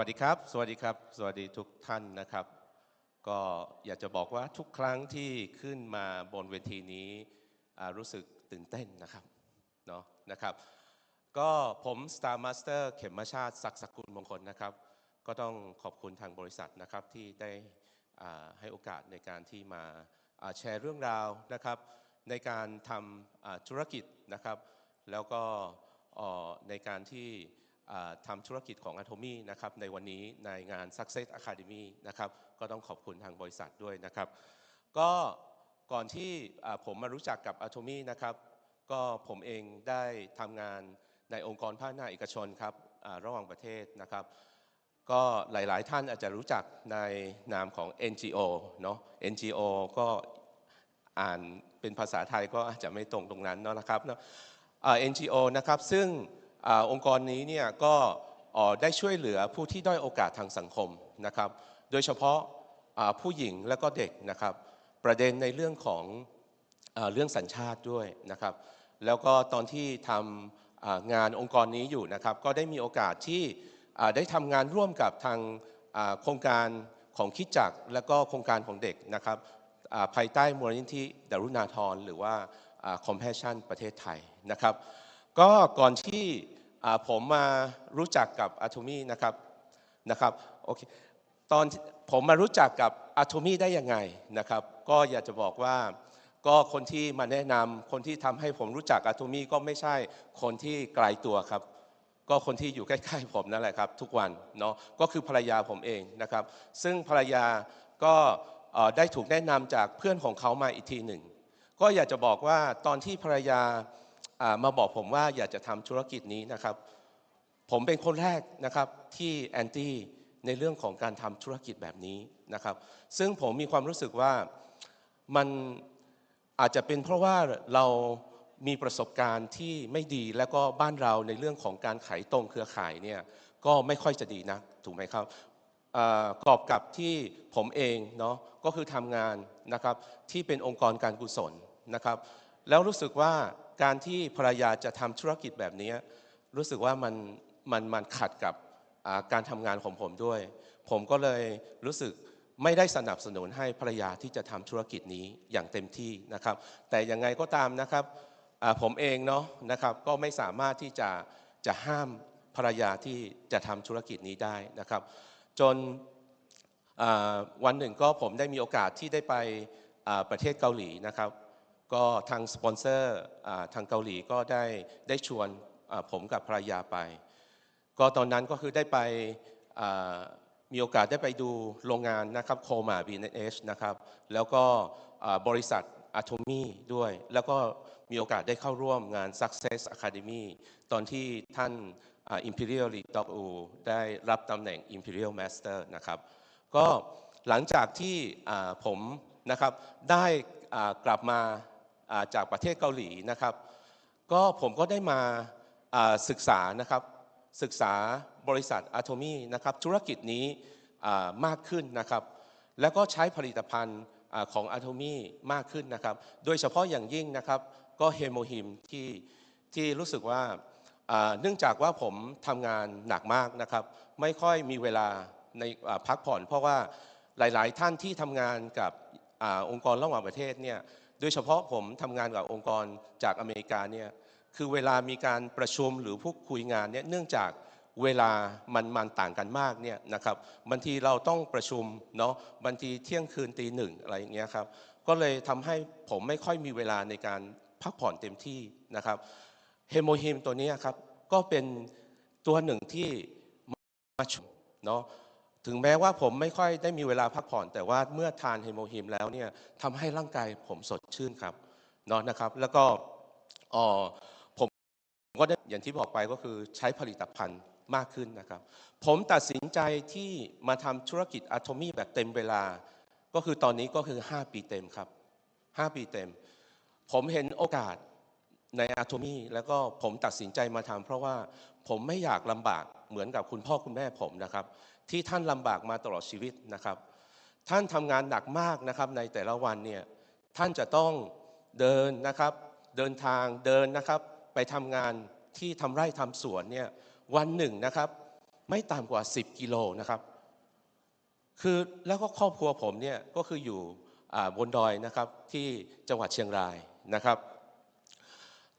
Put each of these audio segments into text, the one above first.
วัสดีครับ สวัสดีครับ สวัสดีทุกท่านนะครับ ก็อยากจะบอกว่าทุกครั้งที่ขึ้นมาบนเวทีนี้รู้สึกตื่นเต้นนะครับเนาะนะครับก็ผม Star Master เข็มมาชาติศักดิ์สกุลมงคลนะครับ ก็ต้องขอบคุณทางบริษัทนะครับที่ได้ให้โอกาสในการที่มาแชร์เรื่องราวนะครับ ในการทำธุรกิจนะครับ แล้วก็ในการที่ ทำธุรกิจของ Atomy นะครับในวันนี้ในงาน Success Academy นะครับก็ต้องขอบคุณทางบริษัทด้วยนะครับ ก็ก่อนที่ผมมารู้จักกับ Atomy นะครับก็ผมเองได้ทำงานในองค์กรภาคหน้าเอกชนครับระหว่างประเทศนะครับ ก็หลายๆท่านอาจจะรู้จักในนามของ NGO เนาะ NGO ก็อ่านเป็นภาษาไทยก็อาจจะไม่ตรงตรงนั้นเนาะนะครับเนาะอ่า NGO นะครับซึ่ง องค์กรนี้เนี่ยก็ได้ช่วยเหลือผู้ที่ด้อยโอกาสทางสังคมนะครับ โดยเฉพาะผู้หญิงและก็เด็กนะครับ ประเด็นในเรื่องของเรื่องสัญชาติด้วยนะครับ แล้วก็ตอนที่ทำงานองค์กรนี้อยู่นะครับ ก็ได้มีโอกาสที่ได้ทำงานร่วมกับทางโครงการของคิดจักรและก็โครงการของเด็กนะครับภายใต้มูลนิธิดารุณาธรหรือว่า Compassion ประเทศไทยนะครับ ก็ก่อนที่ผมมารู้จักกับ Atomy นะครับนะครับโอเคตอนผมมารู้จักกับ Atomy ได้ยังไงนะครับ ก็อยากจะบอกว่าก็คนที่มาแนะนำคนที่ทำให้ผมรู้จัก Atomy ก็ไม่ใช่คนที่ไกลตัวครับ ก็คนที่อยู่ใกล้ๆผมนั่นแหละครับ ทุกวันเนาะก็คือภรรยาผมเองนะครับ ซึ่งภรรยาก็ได้ถูกแนะนำจากเพื่อนของเขามาอีกทีหนึ่งก็อยากจะบอกว่าตอนที่ภรรยา มาบอกผมว่าอยากจะทำธุรกิจนี้นะครับ ผมเป็นคนแรกนะครับที่แอนตี้ในเรื่องของการทำธุรกิจแบบนี้นะครับ ซึ่งผมมีความรู้สึกว่ามันอาจจะเป็นเพราะว่าเรามีประสบการณ์ที่ไม่ดีแล้วก็บ้านเราในเรื่องของการขายตรงเครือข่ายเนี่ยก็ไม่ค่อยจะดีนะถูกไหมครับอ่ากอบกับที่ผมเองเนาะก็คือทำงานนะครับที่เป็นองค์กรการกุศลนะครับ แล้วรู้สึกว่าการที่ภรรยาจะทำธุรกิจแบบนี้ รู้สึกว่ามันมันมันขัดกับการทำงานของผมด้วย ผมก็เลยรู้สึกไม่ได้สนับสนุนให้ภรรยาที่จะทำธุรกิจนี้อย่างเต็มที่นะครับ แต่ยังไงก็ตามนะครับผมเองเนาะนะครับก็ไม่สามารถที่จะจะห้ามภรรยาที่จะทำธุรกิจนี้ได้นะครับ จนวันหนึ่งก็ผมได้มีโอกาสที่ได้ไปประเทศเกาหลีนะครับ ก็ทางสปอนเซอร์ทางเกาหลีก็ได้ได้ชวนผมกับภรรยาไป ก็ตอนนั้นก็คือได้ไปมีโอกาสได้ไปดูโรงงานนะครับโคมา BNH นะครับแล้วก็บริษัท Atomy ด้วย แล้วก็มีโอกาสได้เข้าร่วมงาน Success Academy ตอนที่ท่านอ่า Imperial Lee Dok U ได้รับตำแหน่ง Imperial Master นะครับก็หลังจากที่ผมนะครับได้กลับมา จากประเทศเกาหลีนะครับ ก็ผมก็ได้มาศึกษานะครับศึกษาบริษัท Atomy นะครับธุรกิจนี้มากขึ้นนะครับ แล้วก็ใช้ผลิตภัณฑ์อาของ Atomy มากขึ้นนะครับ โดยเฉพาะอย่างยิ่งนะครับก็เฮโมฮิมที่ที่รู้สึกว่าเนื่องจากว่าผมทำงานหนักมากนะครับ ไม่ค่อยมีเวลาในพักผ่อน เพราะว่าหลาย ๆ ท่านที่ทำงานกับอองค์กรระหว่างประเทศเนี่ย ดยเฉพาะผมทำงานกับองค์กรจากอเมริกาเนี่ยคือเวลามีการประชุมหรือพูดคุยงานเนี่ยเนื่องจากเวลามันมันต่างกันมากเนี่ยนะครับบางทีเราต้องประชุมเนาะบางทีเที่ยงคืนตีหนึ่งอะไรอย่างเงี้ยครับก็เลยทำให้ผมไม่ค่อยมีเวลาในการพักผ่อนเต็มที่นะครับเฮโมฮิมตัวนี้ครับก็เป็นตัวหนึ่งที่มาช่วยเนาะ ถึงแม้ว่าผมไม่ค่อยได้มีเวลาพักผ่อน แต่ว่าเมื่อทานเฮโมฮิมแล้วเนี่ยทำให้ร่างกายผมสดชื่นครับเนาะนะครับ แล้วก็อ่อผมก็ได้อย่างที่บอกไปก็คือใช้ผลิตภัณฑ์มากขึ้นนะครับ ผมตัดสินใจที่มาทำธุรกิจอะโทมี่แบบเต็มเวลา ก็คือตอนนี้ก็คือ 5 ปีเต็มครับ 5 ปีเต็ม ผมเห็นโอกาสในอะโทมี่แล้วก็ผมตัดสินใจมาทำเพราะว่าผมไม่อยากลำบากเหมือนกับคุณพ่อคุณแม่ผมนะครับ ที่ท่านลำบากมาตลอดชีวิตนะครับ ท่านทำงานหนักมากนะครับในแต่ละวันเนี่ยท่านจะต้องเดินนะครับ เดินทางเดินนะครับ ไปทำงานที่ทำไร่ทำสวนเนี่ยวันหนึ่งนะครับ ไม่ต่ำกว่า 10 กิโลนะครับ คือแล้วก็ครอบครัวผมเนี่ยก็คืออยู่บนดอยนะครับที่จังหวัดเชียงรายนะครับ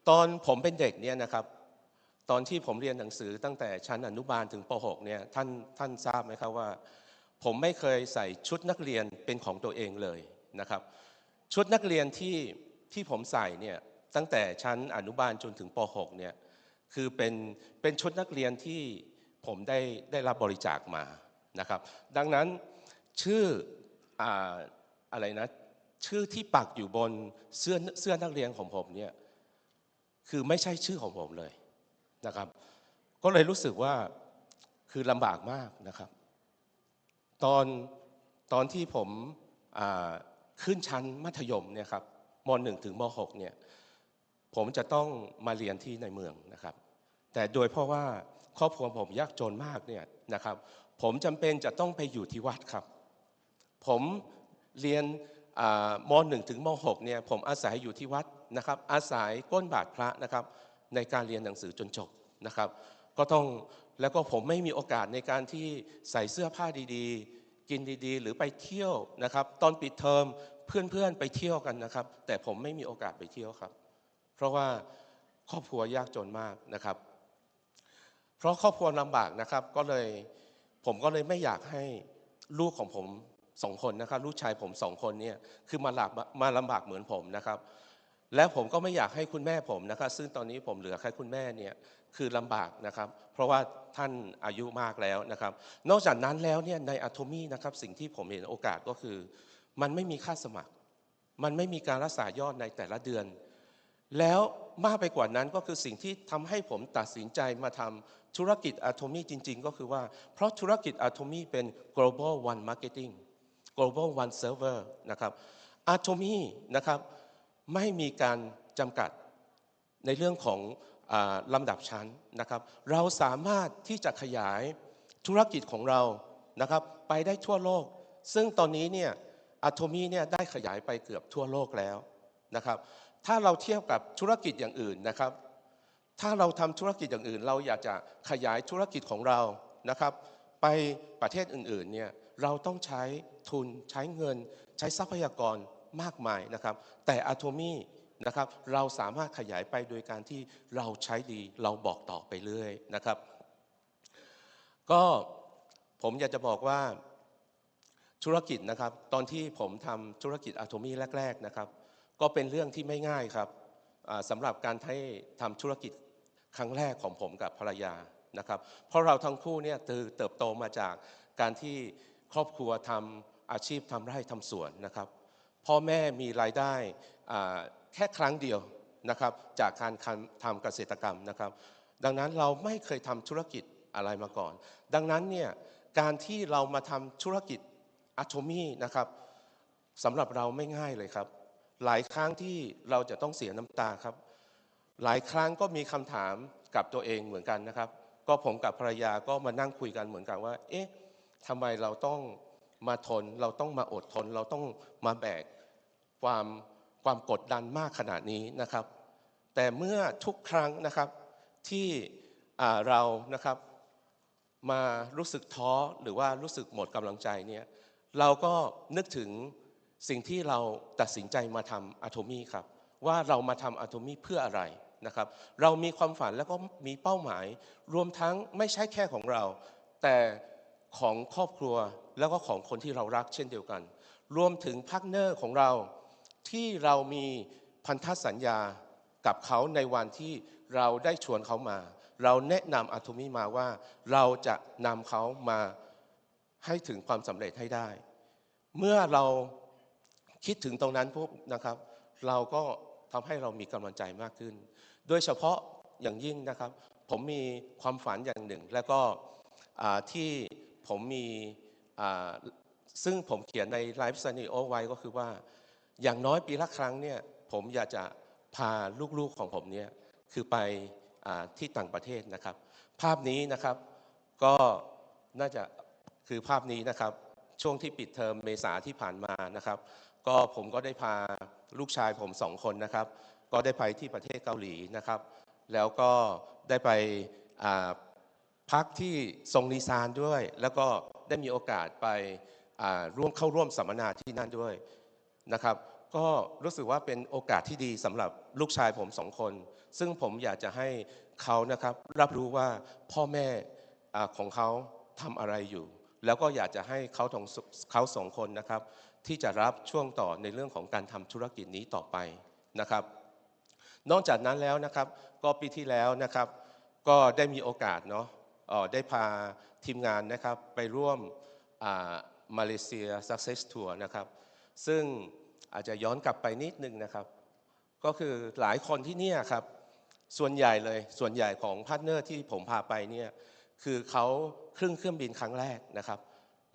ตอนผมเป็นเด็กเนี่ยนะครับ ตอนที่ผมเรียนหนังสือตั้งแต่ชั้นอนุบาลถึงป .6 เนี่ยท่านท่านทราบไหมครับว่า ผมไม่เคยใส่ชุดนักเรียนเป็นของตัวเองเลยนะครับ ชุดนักเรียนที่ที่ผมใส่เนี่ยตั้งแต่ชั้นอนุบาลจนถึงป .6 เนี่ยคือเป็นเป็นชุดนักเรียนที่ผมได้ได้รับบริจาคมานะครับ ดังนั้นชื่ออาอะไรนะชื่อที่ปักอยู่บนเสื้อเสื้อนักเรียนของผมเนี่ยคือไม่ใช่ชื่อของผมเลย นะครับ ก็เลยรู้สึกว่าคือลำบากมากนะครับ ตอนตอนที่ผมขึ้นชั้นมัธยมเนี่ยครับม .1 ถึงม .6 เนี่ยผมจะต้องมาเรียนที่ในเมืองนะครับ แต่โดยเพราะว่าครอบครัวผมยากจนมากเนี่ยนะครับ ผมจำเป็นจะต้องไปอยู่ที่วัดครับ ผมเรียนมหนึ่งถึงมหกเนี่ยผมอาศัยอยู่ที่วัดนะครับ อาศัยก้นบาทพระนะครับ ในการเรียนหนังสือจนจบนะครับ ก็ต้องแล้วก็ผมไม่มีโอกาสในการที่ใส่เสื้อผ้าดีๆ กินดีๆ หรือไปเที่ยวนะครับ ตอนปิดเทอมเพื่อนๆไปเที่ยวกันนะครับ แต่ผมไม่มีโอกาสไปเที่ยวครับ เพราะว่าครอบครัวยากจนมากนะครับ เพราะครอบครัวลำบากนะครับ ก็เลยผมก็เลยไม่อยากให้ลูกของผมสองคนนะครับ ลูกชายผมสองคนเนี่ยคือมาลำบากมาลำบากเหมือนผมนะครับ และผมก็ไม่อยากให้คุณแม่ผมนะครับ ซึ่งตอนนี้ผมเหลือแค่คุณแม่เนี่ยคือลำบากนะครับ เพราะว่าท่านอายุมากแล้วนะครับ นอกจากนั้นแล้วเนี่ยในอะโทมี่นะครับสิ่งที่ผมเห็นโอกาสก็คือ มันไม่มีค่าสมัคร มันไม่มีการรักษายอดในแต่ละเดือน แล้วมากไปกว่านั้นก็คือสิ่งที่ทำให้ผมตัดสินใจมาทำธุรกิจอะโทมี่จริง ๆ ก็คือว่า เพราะธุรกิจอะโทมี่เป็น global one marketing global one server นะครับอะโทมี่นะครับ ไม่มีการจำกัดในเรื่องของอลำดับชั้นนะครับ เราสามารถที่จะขยายธุรกิจของเรานะครับ ไปได้ทั่วโลก ซึ่งตอนนี้เนี่ยอะโทมีเนี่ยได้ขยายไปเกือบทั่วโลกแล้วนะครับ ถ้าเราเทียบกับธุรกิจอย่างอื่นนะครับ ถ้าเราทำธุรกิจอย่างอื่น เราอยากจะขยายธุรกิจของเรานะครับ ไปประเทศอื่นๆเนี่ยเราต้องใช้ทุนใช้เงิน ใช้ทรัพยากร มากมายนะครับ แต่อะโทมี่นะครับเราสามารถขยายไปโดยการที่เราใช้ดีเราบอกต่อไปเรื่อยนะครับ ก็ผมอยากจะบอกว่าธุรกิจนะครับ ตอนที่ผมทำธุรกิจอะโทมี่แรก ๆนะครับ ก็เป็นเรื่องที่ไม่ง่ายครับอ่าสำหรับการให้ทำธุรกิจครั้งแรกของผมกับภรรยานะครับ เพราะเราทั้งคู่เนี่ยเติบเติบโตมาจากการที่ครอบครัวทำอาชีพทำไร่ทำสวนนะครับ พ่อแม่มีรายได้แค่ครั้งเดียวนะครับจากการทำเกษตรกรรมนะครับ ดังนั้นเราไม่เคยทำธุรกิจอะไรมาก่อน ดังนั้นเนี่ยการที่เรามาทำธุรกิจอะโทมี่นะครับสำหรับเราไม่ง่ายเลยครับ หลายครั้งที่เราจะต้องเสียน้ำตาครับ หลายครั้งก็มีคำถามกับตัวเองเหมือนกันนะครับ ก็ผมกับภรรยาก็มานั่งคุยกันเหมือนกันว่า เอ๊ะทำไมเราต้องมาทน เราต้องมาอดทน เราต้องมาแบก ความความกดดันมากขนาดนี้นะครับ แต่เมื่อทุกครั้งนะครับที่เรานะครับมารู้สึกท้อหรือว่ารู้สึกหมดกำลังใจเนี่ยเราก็นึกถึงสิ่งที่เราตัดสินใจมาทำอะโทมี่ครับว่าเรามาทำอะโทมี่เพื่ออะไรนะครับ เรามีความฝันแล้วก็มีเป้าหมาย รวมทั้งไม่ใช่แค่ของเรา แต่ของครอบครัวแล้วก็ของคนที่เรารักเช่นเดียวกัน รวมถึงพาร์ทเนอร์ของเรา ที่เรามีพันธสัญญากับเขาในวันที่เราได้ชวนเขามา เราแนะนำอะโทมี่มาว่าเราจะนำเขามาให้ถึงความสำเร็จให้ได้ เมื่อเราคิดถึงตรงนั้นปุ๊บนะครับ เราก็ทำให้เรามีกำลังใจมากขึ้น โดยเฉพาะอย่างยิ่งนะครับ ผมมีความฝันอย่างหนึ่ง แล้วก็ที่ผมมีซึ่งผมเขียนในไลฟ์สไนโอไว้ก็คือว่า อย่างน้อยปีละครั้งเนี่ยผมอยากจะพาลูกๆของผมเนี่ยคือไปอที่ต่างประเทศนะครับ ภาพนี้นะครับก็น่าจะคือภาพนี้นะครับ ช่วงที่ปิดเทอมเมษาที่ผ่านมานะครับ ก็ผมก็ได้พาลูกชายผมสองคนนะครับ ก็ได้ไปที่ประเทศเกาหลีนะครับ แล้วก็ได้ไปพักที่ทรงนีซานด้วย แล้วก็ได้มีโอกาสไปร่วมเข้าร่วมสัมมนาที่นั่นด้วย นะครับ ก็รู้สึกว่าเป็นโอกาสที่ดีสำหรับลูกชายผมสองคน ซึ่งผมอยากจะให้เขานะครับรับรู้ว่าพ่อแม่ของเขาทำอะไรอยู่ แล้วก็อยากจะให้เขาทองเขาสองคนนะครับ ที่จะรับช่วงต่อในเรื่องของการทำธุรกิจนี้ต่อไปนะครับ นอกจากนั้นแล้วนะครับ ก็ปีที่แล้วนะครับ ก็ได้มีโอกาสเนาะได้พาทีมงานนะครับไปร่วมมาเลเซีย Success Tour นะครับ ซึ่งอาจจะย้อนกลับไปนิดนึงนะครับ ก็คือหลายคนที่เนี่ยครับ ส่วนใหญ่เลยส่วนใหญ่ของพาร์ทเนอร์ที่ผมพาไปเนี่ยคือเขาขึ้นเครื่องบินครั้งแรกนะครับ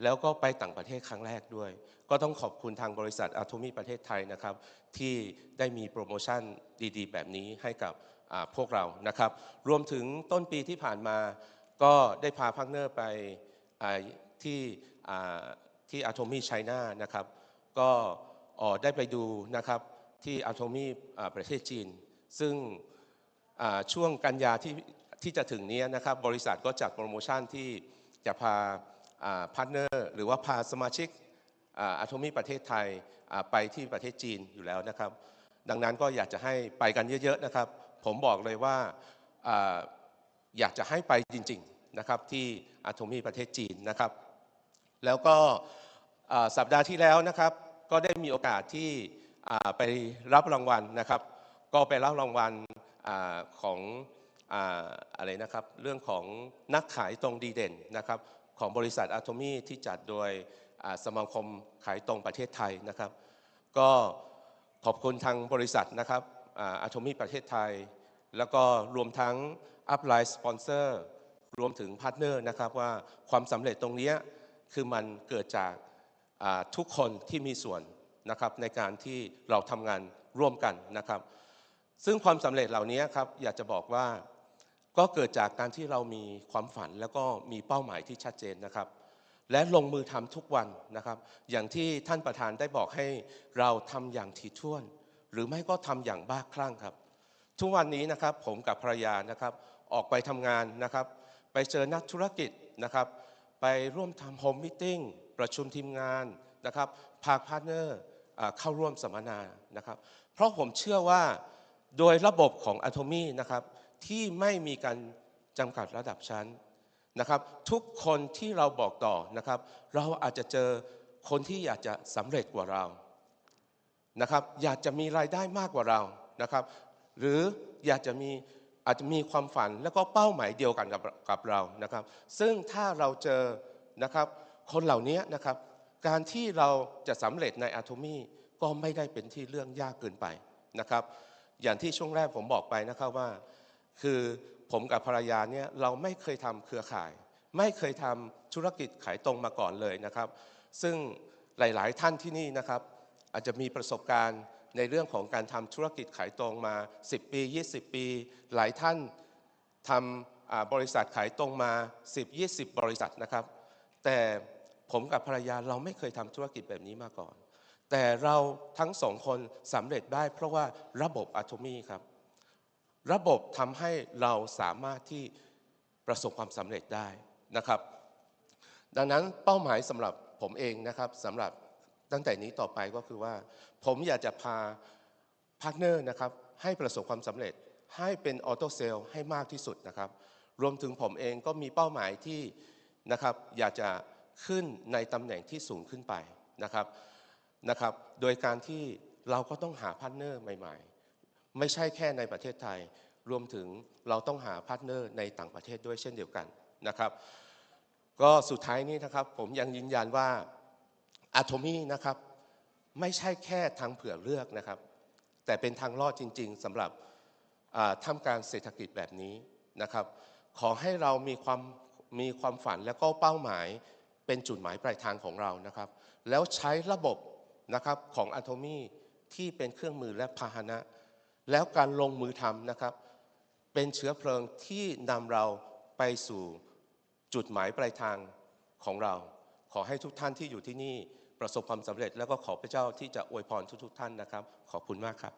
แล้วก็ไปต่างประเทศครั้งแรกด้วย ก็ต้องขอบคุณทางบริษัทอะโทมีประเทศไทยนะครับ ที่ได้มีโปรโมชั่นดีๆ แบบนี้ให้กับพวกเรานะครับ รวมถึงต้นปีที่ผ่านมา ก็ได้พาพักเนอร์ไปที่อาที่อะโทมีไชน่านะครับ ก็เอ่อได้ไปดูนะครับที่อะโทมีประเทศจีน ซึ่งช่วงกันยาที่ที่จะถึงนี้นะครับบริษัทก็จัดโปรโมชั่นที่จะพาพาร์ทเนอร์หรือว่าพาสมาชิกอะโทมีประเทศไทยไปที่ประเทศจีนอยู่แล้วนะครับ ดังนั้นก็อยากจะให้ไปกันเยอะๆนะครับ ผมบอกเลยว่าออยากจะให้ไปจริงๆนะครับที่อะโทมีประเทศจีนนะครับ แล้วก็ สัปดาห์ที่แล้วนะครับ ก็ได้มีโอกาสที่ไปรับรางวัลนะครับ ก็ไปรับรางวัลอของออะไรนะครับ เรื่องของนักขายตรงดีเด่นนะครับ ของบริษัทอะโทมีที่จัดโดยสมาคมขายตรงประเทศไทยนะครับ ก็ขอบคุณทางบริษัทนะครับอะโทมีประเทศไทย แล้วก็รวมทั้งอัพไลน์สปอนเซอร์รวมถึงพาร์ทเนอร์นะครับว่าความสำเร็จตรงนี้คือมันเกิดจาก ทุกคนที่มีส่วนนะครับในการที่เราทำงานร่วมกันนะครับ ซึ่งความสำเร็จเหล่านี้ครับอยากจะบอกว่าก็เกิดจากการที่เรามีความฝันแล้วก็มีเป้าหมายที่ชัดเจนนะครับ และลงมือทำทุกวันนะครับ อย่างที่ท่านประธานได้บอกให้เราทำอย่างถี่ถ้วน หรือไม่ก็ทำอย่างบ้าคลั่งครับ ทุกวันนี้นะครับผมกับภรรยานะครับออกไปทำงานนะครับ ไปเจอนักธุรกิจนะครับ ไปร่วมทำโฮมมิ팅 ประชุมทีมงานนะครับพาพาร์ทเนอร์อ่าเข้าร่วมสัมมนานะครับ เพราะผมเชื่อว่าโดยระบบของ a t o m y นะครับที่ไม่มีการจำกัดระดับชั้นนะครับทุกคนที่เราบอกต่อนะครับ เราอาจจะเจอคนที่อยากจะสำเร็จกว่าเรานะครับอยากจะมีรายได้มากกว่าเรานะครับ หรืออยากจะมีอาจจะมีความฝันแล้วก็เป้าหมายเดียวกันกับกับเรานะครับ ซึ่งถ้าเราเจอนะครับ คนเหล่านี้นะครับ การที่เราจะสำเร็จในอะโทมีก็ไม่ได้เป็นที่เรื่องยากเกินไปนะครับ อย่างที่ช่วงแรกผมบอกไปนะครับว่า คือผมกับภรรยาเนี่ยเราไม่เคยทำเครือข่าย ไม่เคยทำธุรกิจขายตรงมาก่อนเลยนะครับ ซึ่งหลาย ๆ ท่านที่นี่นะครับ อาจจะมีประสบการณ์ในเรื่องของการทำธุรกิจขายตรงมา 10 ปี 20 ปี หลายท่านทำอ่าบริษัทขายตรงมา 10 20 บริษัทนะครับ แต่ ผมกับภรรยาเราไม่เคยทำธุรกิจแบบนี้มาก่อน แต่เราทั้งสองคนสำเร็จได้เพราะว่าระบบอะโทมีครับ ระบบทำให้เราสามารถที่ประสบความสำเร็จได้นะครับ ดังนั้นเป้าหมายสำหรับผมเองนะครับสำหรับตั้งแต่นี้ต่อไปก็คือว่า ผมอยากจะพาพาร์ทเนอร์นะครับให้ประสบความสำเร็จให้เป็นออโต้เซลล์ให้มากที่สุดนะครับ รวมถึงผมเองก็มีเป้าหมายที่นะครับอยากจะ ขึ้นในตำแหน่งที่สูงขึ้นไปนะครับนะครับ โดยการที่เราก็ต้องหาพาร์ทเนอร์ใหม่ ๆ ไม่ใช่แค่ในประเทศไทย รวมถึงเราต้องหาพาร์ทเนอร์ในต่างประเทศด้วยเช่นเดียวกันนะครับ ก็สุดท้ายนี้นะครับผมยังยืนยันว่าอะโทมีนะครับไม่ใช่แค่ทางเผื่อเลือกนะครับ แต่เป็นทางรอดจริง ๆสำหรับท่ามกลางเศรษฐกิจแบบนี้นะครับ ขอให้เรามีความมีความฝันและก็เป้าหมาย เป็นจุดหมายปลายทางของเรานะครับ แล้วใช้ระบบนะครับของอะโทมีที่เป็นเครื่องมือและพาหนะ แล้วการลงมือทำนะครับ เป็นเชื้อเพลิงที่นำเราไปสู่จุดหมายปลายทางของเรา ขอให้ทุกท่านที่อยู่ที่นี่ประสบความสำเร็จ แล้วก็ขอพระเจ้าที่จะอวยพรทุกๆท่านนะครับ ขอบคุณมากครับ